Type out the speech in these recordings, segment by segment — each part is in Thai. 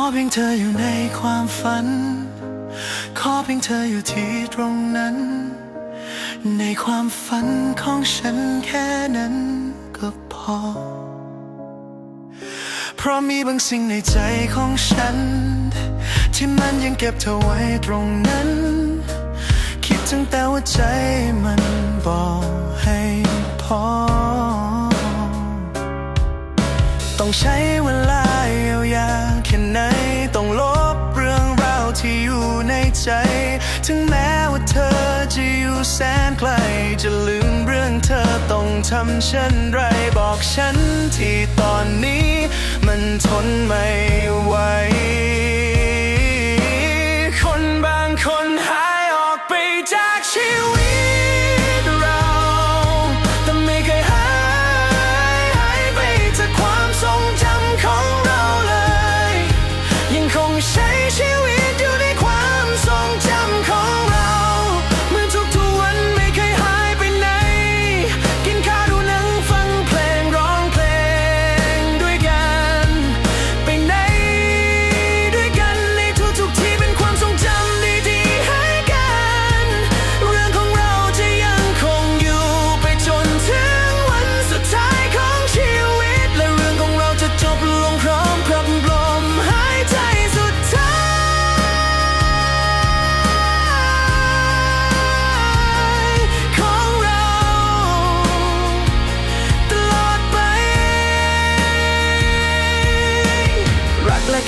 อเพียงเธออยู่ในความฝัน ขอเพียงเธออยู่ที่ตรงนั้น ในความฝันของฉันแค่นั้นก็พอ เพราะมีบางสิ่งในใจของฉัน ที่มันยังเก็บเธอไว้ตรงนั้น คิดถึงแต่ว่าใจมันบอกให้พอ ต้องใช้เวลา ถึงแม้ว่าเธอจะอยู่แสนไกล จะลืมเรื่องเธอต้องทำเช่นไรบอกฉันที่ตอนนี้ มันทนไม่ไหว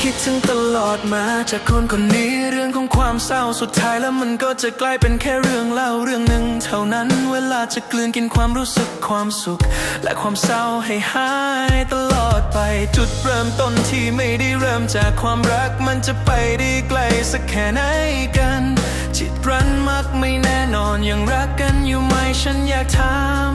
คิดถึงตลอดมาจากคนคนนี้เรื่องของความเศร้าสุดท้ายแล้วมันก็จะกลายเป็นแค่เรื่องเล่าเรื่องหนึ่งเท่านั้นเวลาจะกลืนกินความรู้สึกความสุข และความเศร้าให้หายตลอดไป จุดเริ่มต้นที่ไม่ได้เริ่มจากความรักมันจะไปได้ไกลสักแค่ไหนกันจิตรันมักไม่แน่นอนยังรักกันอยู่ไหมฉันอยากถาม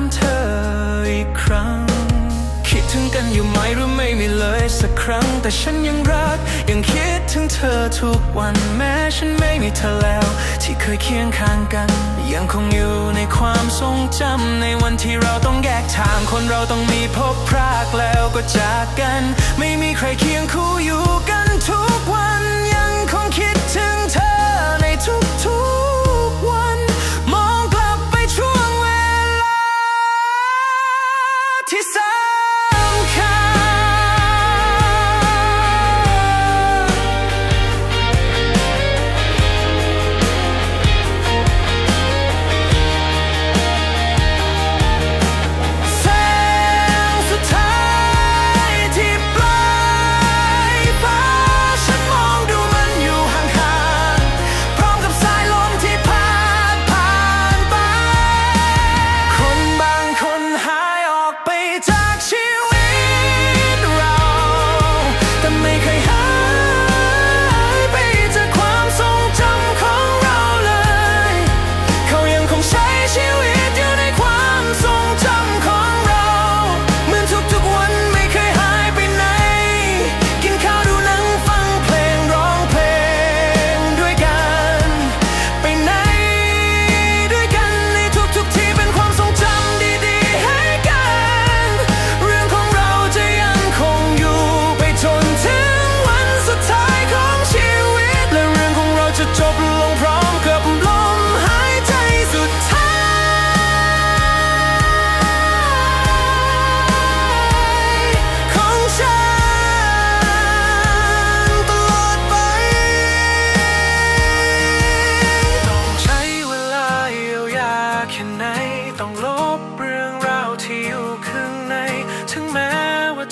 สักครั้ง แต่ฉันยังรัก ยังคิดถึงเธอทุกวันแม้ฉันไม่มีเธอแล้ว ที่เคยเคียงข้างกัน ยังคงอยู่ในความทรงจำในวันที่เราต้องแยกทางคนเราต้องมีพบพรากแล้วก็จากกัน ไม่มีใครเคียงคู่อยู่กัน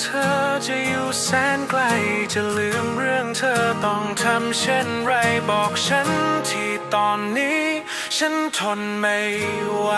เธอจะอยู่แสนไกล จะลืมเรื่องเธอต้องทำเช่นไรบอกฉันที่ตอนนี้ ฉันทนไม่ไหว